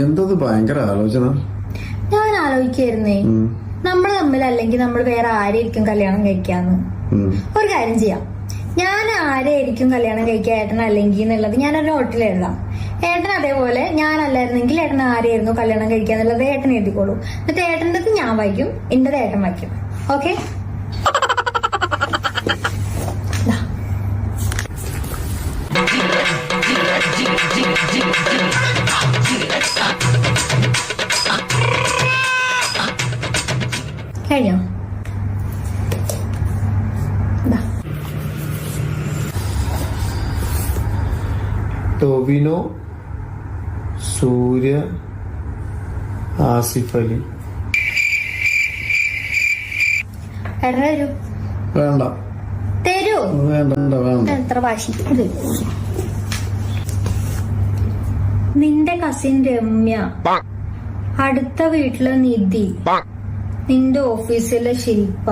എന്തത് ഭയങ്കര ആലോചന? ഞാൻ ആലോചിക്കായിരുന്നേ നമ്മൾ തമ്മിൽ അല്ലെങ്കിൽ നമ്മൾ വേറെ ആരെയായിരിക്കും കല്യാണം കഴിക്കാന്ന്? ഒരു കാര്യം ചെയ്യാം. ഞാൻ ആരെയായിരിക്കും കല്യാണം കഴിക്കാൻ ഏട്ടൻ അല്ലെങ്കിൽ എന്നുള്ളത് ഞാൻ ഒരു നോട്ടിൽ എഴുതാം. ഏട്ടൻ അതേപോലെ ഞാൻ ഞാനല്ലായിരുന്നെങ്കിൽ ഏട്ടൻ ആരെയായിരുന്നു കല്യാണം കഴിക്കുക എന്നുള്ളത് ഏട്ടൻ എഴുതിക്കോളൂ. എന്നിട്ട് ഏട്ടന്റെത് ഞാൻ വായിക്കും എന്റെ ഏട്ടൻ വായിക്കും. ഓക്കെ? കഴിഞ്ഞോ? ദാ. ടൊവിനോ സൂര്യ ആസിഫ് അലി. തരൂ വേണ്ട. തരൂ. വേണ്ട വേണ്ട വേണ്ട. എത്ര വാശി നിന്റെ കസിൻ രമ്യ. അടുത്ത വീട്ടിലെ നിധി. നിന്റെ ഓഫീസിലെ ശില്പ.